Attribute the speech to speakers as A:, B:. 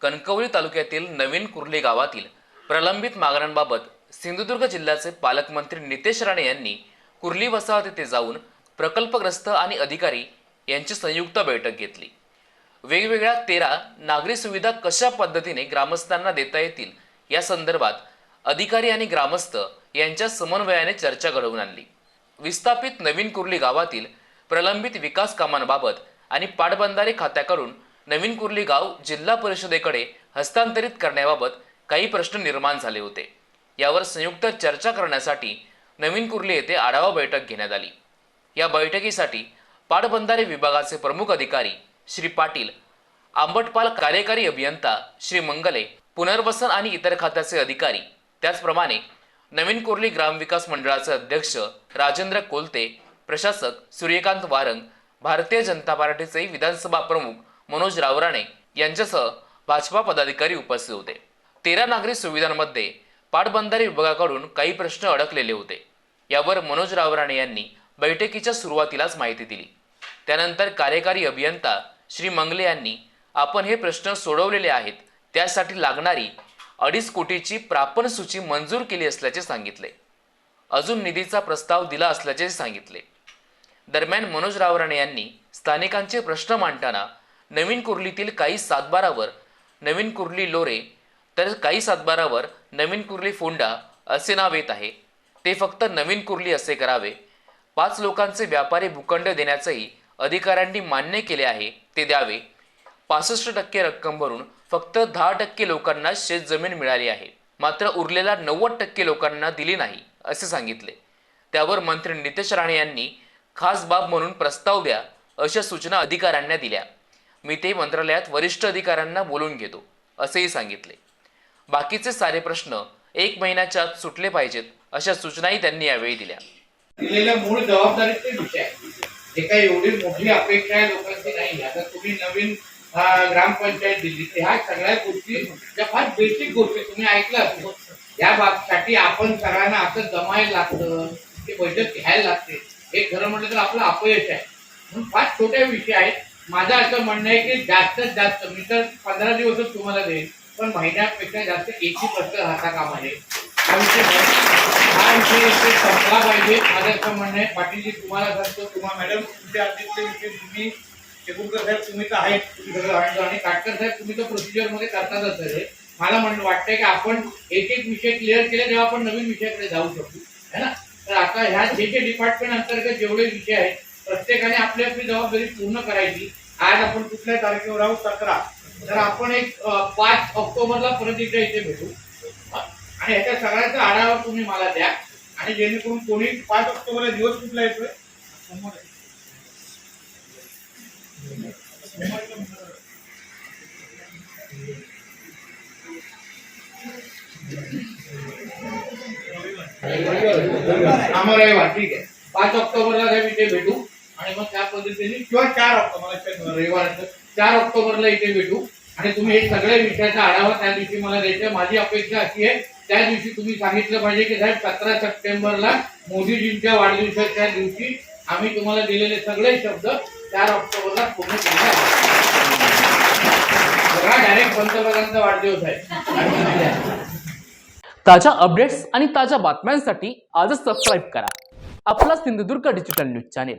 A: कणकवली तालुक्यातील नवीन कुर्ली गावातील प्रलंबित मागण्यांबाबत सिंधुदुर्ग जिल्ह्याचे पालकमंत्री नितेश राणे यांनी कुर्ली वसाहत येथे जाऊन प्रकल्पग्रस्त आणि अधिकारी यांची संयुक्त बैठक घेतली. वेगवेगळ्या तेरा नागरी सुविधा कशा पद्धतीने ग्रामस्थांना देता येतील या संदर्भात अधिकारी आणि ग्रामस्थ यांच्या समन्वयाने चर्चा घडवून आणली. विस्थापित नवीन कुर्ली गावातील प्रलंबित विकास कामांबाबत आणि पाटबंधारे खात्याकडून नवीन कुर्ली गाव जिल्हा परिषदेकडे हस्तांतरित करण्याबाबत काही प्रश्न निर्माण झाले होते. यावर संयुक्त चर्चा करण्यासाठी नवीन कुर्ली येथे आढावा बैठक घेण्यात आली. या बैठकीसाठी पाटबंधारे विभागाचे प्रमुख अधिकारी श्री पाटील आंबटपाल कार्यकारी अभियंता श्री मंगले पुनर्वसन आणि इतर खात्याचे अधिकारी त्याचप्रमाणे नवीन कुर्ली ग्रामविकास मंडळाचे अध्यक्ष राजेंद्र कोलते प्रशासक सूर्यकांत वारंग भारतीय जनता पार्टीचे विधानसभा प्रमुख मनोज रावराणे यांच्यासह भाजपा पदाधिकारी उपस्थित होते. तेरा नागरी सुविधांमध्ये पाटबंधारे विभागाकडून काही प्रश्न अडकलेले होते. यावर मनोज रावराणे यांनी बैठकीच्या सुरुवातीलाच माहिती दिली. त्यानंतर कार्यकारी अभियंता श्री मंगले यांनी आपण हे प्रश्न सोडवलेले आहेत त्यासाठी लागणारी अडीच कोटीची प्रापण सूची मंजूर केली असल्याचे सांगितले. अजून निधीचा प्रस्ताव दिला असल्याचे सांगितले. दरम्यान मनोज रावराणे यांनी स्थानिकांचे प्रश्न मांडताना नवीन कुर्लीतील काही सातबारावर नवीन कुर्ली लोरे तर काही सातबारावर नवीन कुर्ली फोंडा असे नाव येत आहे. ते फक्त नवीन कुर्ली असे करावे. पाच लोकांचे व्यापारी भूखंड देण्याचंही अधिकाऱ्यांनी मान्य केले आहे ते द्यावे. पासष्ट टक्के रक्कम भरून फक्त दहा टक्के लोकांना शेतजमीन मिळाली आहे. मात्र उरलेला नव्वद टक्के लोकांना दिली नाही असे सांगितले. त्यावर मंत्री नितेश राणे यांनी खास बाब म्हणून प्रस्ताव द्या अशा सूचना अधिकाऱ्यांना दिल्या. मी ते मंत्रालयात वरिष्ठ अधिकाऱ्यांना बोलून घेतो असेही सांगितले. बाकीचे सारे प्रश्न एक महिन्याच्या आत सुटले पाहिजेत अशा सूचनाही त्यांनी यावेळी दिल्या.
B: दिलेल्या मूळ जबाबदारीचे विषय जे काही एवढी मोठी अपेक्षा आहे लोकांची नाही. आता तुम्ही नवीन ग्रामपंचायत दिली. ह्या सगळ्या गोष्टी ज्या फार बेसिक गोष्टी तुम्ही ऐकलं असेल या बाबसाठी आपण सगळ्यांना असं जमायला लागतं ते बैठक घ्यायला लागते. हे खरं म्हटलं तर आपलं अपयश आहे. म्हणून फार छोटे विषय आहेत. माझं असं म्हणणं आहे की जास्तीत जास्त मी तर पंधरा दिवसच तुम्हाला देईन पण महिन्यापेक्षा जास्त एकही प्रश्न राहता कामा नये हा विषय संपला पाहिजे. माझं असं म्हणणं आहे पाटीलजी तुम्हाला सांगतो तुम्हाला मॅडम तुमच्या अध्यक्ष विषय तुम्ही शेगुरकर साहेब तुम्ही तर आहेत तुम्ही सगळं आणि काटकर साहेब तुम्ही तर प्रोसिजरमध्ये करतातच आहे मला म्हणणं वाटतंय की आपण एक एक विषय क्लिअर केले तेव्हा आपण नवीन विषयाकडे जाऊ शकू. है ना? तर आता ह्या जे जे डिपार्टमेंट अंतर्गत जेवढे विषय आहेत प्रत्येकाने आपली आपली जबाबदारी पूर्ण करायची. आज आपण कुठल्या तारखेवर आहोत सतरा तर आपण एक पाच ऑक्टोबरला परत एकदा इथे भेटू? आणि ह्याच्या सगळ्याचा आढावा तुम्ही मला द्या. आणि जेणेकरून कोणी पाच ऑक्टोबरला दिवस कुठला येतोय? आम्हाला ठीक आहे. पाच ऑक्टोबरला इथे भेटू आणि मग त्या पद्धतीने किंवा चार ऑक्टोबर रविवार चार ऑक्टोबरला इथे भेटू. आणि तुम्ही हे सगळ्या विषयाचा आढावा त्या दिवशी मला द्यायचा. माझी अपेक्षा अशी आहे त्या दिवशी तुम्ही सांगितलं पाहिजे की साहेब सतरा सप्टेंबरला मोदीजींच्या वाढदिवसाच्या दिवशी आम्ही तुम्हाला दिलेले सगळे शब्द चार ऑक्टोबरला पूर्ण केले डायरेक्ट पंतप्रधानांचा वाढदिवस आहे.
A: ताज्या अपडेट्स आणि ताज्या बातम्यांसाठी आजच सबस्क्राईब करा. आपला Sindhudurg digital news channel